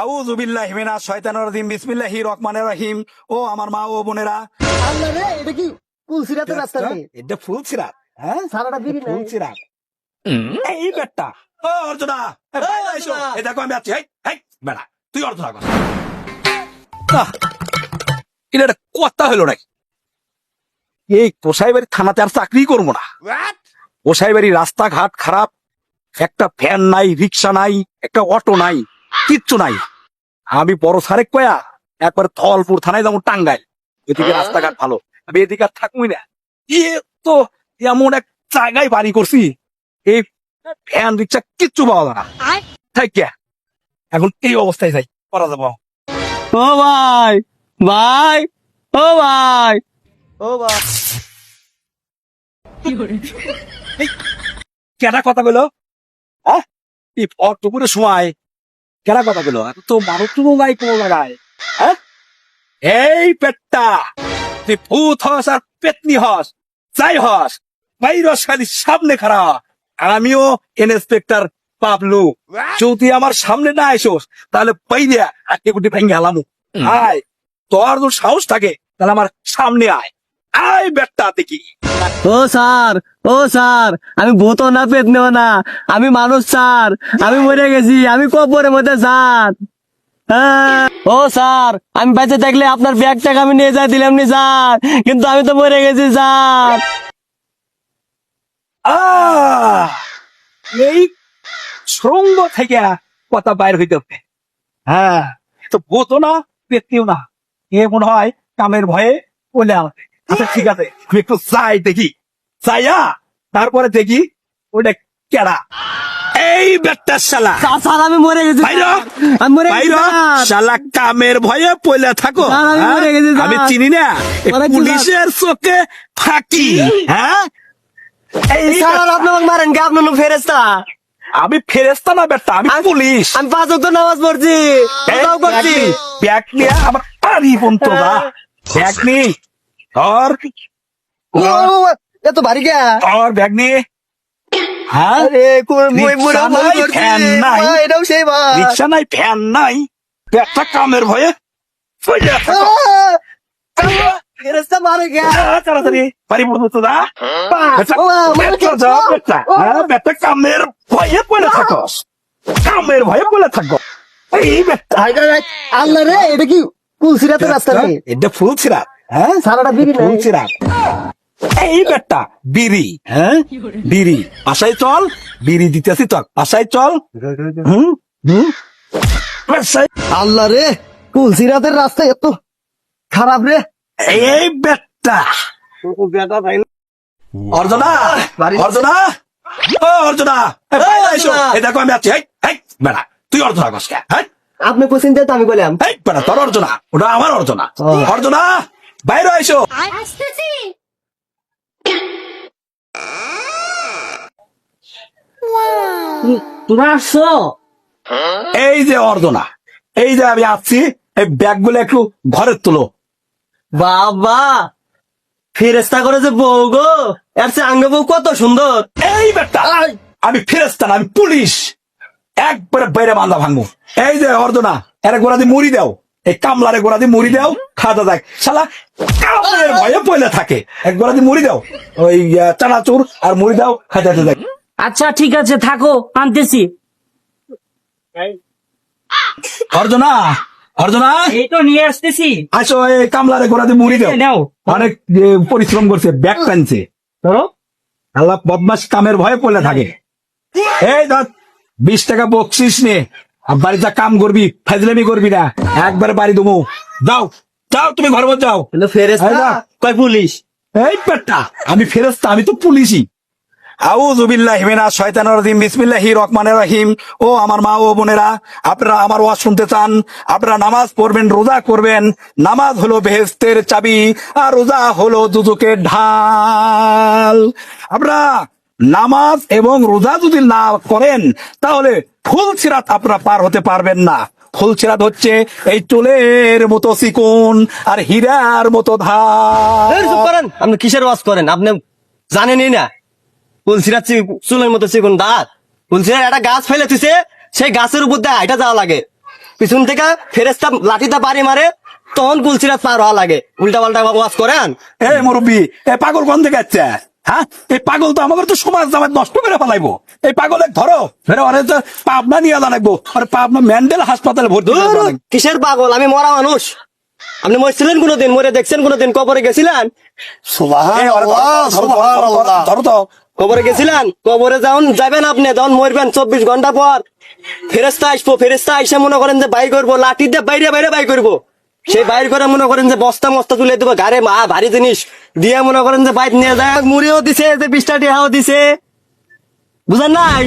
আউযুবিল্লাহি মিনাশ শয়তানির রাজিম বিসমিল্লাহির রহমানির রহিম। ও আমার মা ও বোনেরা। আল্লাহ রে এটা কি কুলসিরাতের রাস্তা রে এটা ফুল সিরাত হ্যাঁ? সারাটা ফুল সিরাত। এই বেটা। ও অর্জুনা এই দেখো আমি আছি। এই বেটা তুই অর্জুনা কর। এটা একটা কথা হলো নাকি? এই কোসাই বাড়ি থানাতে আর চাকরি করব না। কোসাই বাড়ি রাস্তাঘাট খারাপ। একটা ফ্যান নাই রিক্সা নাই একটা অটো নাই। কিচ্ছু নাই। আমি বড় সারেক কয়া একবার থলপুর থানায় যেমন টাঙ্গাই এদিকে রাস্তাঘাট ভালো। আমি এদিকে আর থাকবই না। এ তো এমন এক জায়গায় বাড়ি করছি এই ফ্যান রিক্সা কিচ্ছু পাওয়া যায় না। তাই কে? এখন এই অবস্থায় যাই করা যাব। ও ভাই ভাই ও ভাই। ও বা কেটা কথা বলো? হ্যাঁ এই অক্টোবরের সময় কেনা কথা বলো এত তো মানুষ নাই কোনো জায়গায় হ্যাঁ? এই পেটটা তুই ভূত হস আর পেতনি হস যাই হস বাইরস খালি সামনে খারা আমিও ইন্সপেক্টর পাবলু। যদি আমার সামনে না এসোস তাহলে বাইরে আটকে গুটি ভেঙে হালামু। আয় তোর তোর সাহস থাকে তাহলে আমার সামনে আয়। আয় বেটটা দেখি। ও স্যার ও স্যার আমি ভূত না পেট নেব না। আমি মানুষ স্যার। আমি মরে গেছি আমি কবরের মধ্যে স্যার। ও স্যার আমি বেঁচে থাকলে আপনার ব্যাগ টাকা আমি নিয়ে যাই দিলাম নি স্যার। কিন্তু আমি তো মরে গেছি স্যার! এই শৃঙ্গ থেকে কথা বাইর হইতে হবে। হ্যাঁ তো বোতো না পেতিও না। এ মনে হয় কামের ভয়ে বলে আমাকে। আচ্ছা ঠিক আছে। আমি একটু চাই দেখি। চাইয়া তারপরে দেখি ওটা কেডা। এই শালা। আমি মরে গেছি বাইর। আমি মরে গেছি বাইর। হ। স্যার। শালা কামের ভয়ে পয়লা থাকো। আমি হ্যাঁ? আমি চিনি না। পুলিশের চোখে ফাঁকি। হ্যাঁ? এই স্যার আপনি আমাকে মারেন কে আপনার ফেরেস্তা আমি ফেরেস্তা না বেটা আমি পুলিশ। আমি পাঁচ ওয়াক্ত নামাজ পড়ছি। ব্যাগ নিয়ে আমার পারি ব্যাগ নি। আর এত ভারী কে আর ব্যাগ নি। হ্যাঁ? আরে কোন মই নাই, করছি ফ্যান নাই। এটাও সেই ভাই রিক্সা নাই ফ্যান নাই। ব্যাগটা কামের ভয়ে ফেলে মারে কে তাড়াতাড়ি পারি যাও, বেটা। হ্যাঁ, বেটা কামের ভয়ে পড়ে থাকো। কামের ভয়ে পড়ে থাকো। এই হাই। আল্লাহ রে এটা কি কুলসিরাতের রাস্তা এটা ফুল ছিরাত হ্যাঁ সারাটা বিড়ি এই বেটা বিড়ি হ্যাঁ? বিড়ি আশাই চল বিড়ি দিতেছি তো আশাই চল। হুম? হুম? আল্লাহ রে কুলসিরাতের রাস্তা এত খারাপ রে। এই বেটা। অর্জনা অর্জনা। ও অর্জনা। এই দেখো আমি আছি। বেটা তুই অর্জনা কসকে হ্যাঁ আপনি কোচিন তো আমি বললাম বেটা তোর অর্জনা। ওটা আমার অর্জনা। অর্জনা। বাইরে এসো আসতেছি। তোমরা আসছো? এই যে অর্জনা এই যে আমি আসছি এই ব্যাগগুলো একটু ঘরে তুলো। বাবা ফেরেস্তা করে যে বউ গো এর চেয়ে আঙ্গ বউ কত সুন্দর। এই বেটা আমি ফেরেস্তা না আমি পুলিশ। একবারে বাইরে বান্ধা ভাঙবো। এই যে অর্জনা এর গোড়া দিয়ে মুড়ি দাও। এই কামলারে গোড়া দিয়ে মুড়ি দাও খাওয়া দেয় শালা কামলার ভয়ে পয়লা থাকে। এক গোড়া দিয়ে মুড়ি দাও ওই চানাচুর আর মুড়ি দাও খাইতে দেয় আচ্ছা ঠিক আছে থাকো আনতেছি। অর্জনা অর্জনা। এই তো নিয়ে আসতেছি। আসো এই কামলারে গোড়া দিয়ে মুড়ি দাও। নাও। অনেক পরিশ্রম করছে ব্যাগ টানছে। ধরো। আল্লাহ বদমাস কামের ভয়ে পড়লে থাকে। এই ধর বিশ টাকা বকশিস নে। আর বাড়িতে কাম করবি ফাজলামি করবি না। একবার বাড়ি দমু। যাও যাও তুমি ঘর মধ্যে যাও। ফেরেস্তা কয় পুলিশ? এই পেটটা আমি ফেরস্তা আমি তো পুলিশই। রহিম। ও আমার মা ও বোনেরা আপনারা আমার ওয়াজ শুনতে চান আপনারা নামাজ পড়বেন রোজা করবেন। নামাজ হলো বেহেশতের চাবি আর রোজা হলো দুদুকের ঢাল। আপনারা নামাজ এবং রোজা যদি না করেন তাহলে ফুল সিরাত আপনারা পার হতে পারবেন না। ফুল সিরাত হচ্ছে এই চুলের মতো চিকন আর হীরার মতো ধার। করেন আপনি কিসের ওয়াজ করেন? আপনি জানেনই না। তুলসিরা চুলের মতো চিকুন দাঁত তুলসিরা একটা গাছ ফেলে দিছে সেই গাছের উপর দিয়ে হাইটা যাওয়া লাগে। পিছন থেকে ফেরেস্তা লাঠিটা বাড়ি মারে তখন কুলসিরাত পার হওয়া লাগে। উল্টা পাল্টা ওয়াজ করেন? এ মুরব্বী এ পাগল কোন থেকে হ্যাঁ? এই পাগল তো আমাদের তো সমাজ জামাত নষ্ট করে ফেলাইবো। এই পাগল এক ধরো ফেরে পাবনা নিয়ে আরে পাবনা মেন্ডেল হাসপাতালে ভর্তি। কিসের পাগল? আমি মরা মানুষ। আপনি মরছিলেন কোনোদিন মরে দেখছেন কোনোদিন কবরে গেছিলেন? ধরো তো কবরে গেছিলেন? কবরে যখন যাবেন আপনি তখন মরবেন চব্বিশ ঘণ্টা পর। ফেরেস্তা আসব ফেরেস্তা এসে মনে করেন যে বাই করব লাঠি দিয়ে বাইরে বাইরে বাই করব। সেই বাইর করে মনে করেন যে বস্তা মস্তা তুলে দেবো, গাড়ে মা, ভারী জিনিস। দিয়ে মনে করেন যে বাইক নিয়ে যায়, মুড়িও দিছে যে বিশটা টিহাও দিছে। বুঝলেন নাই?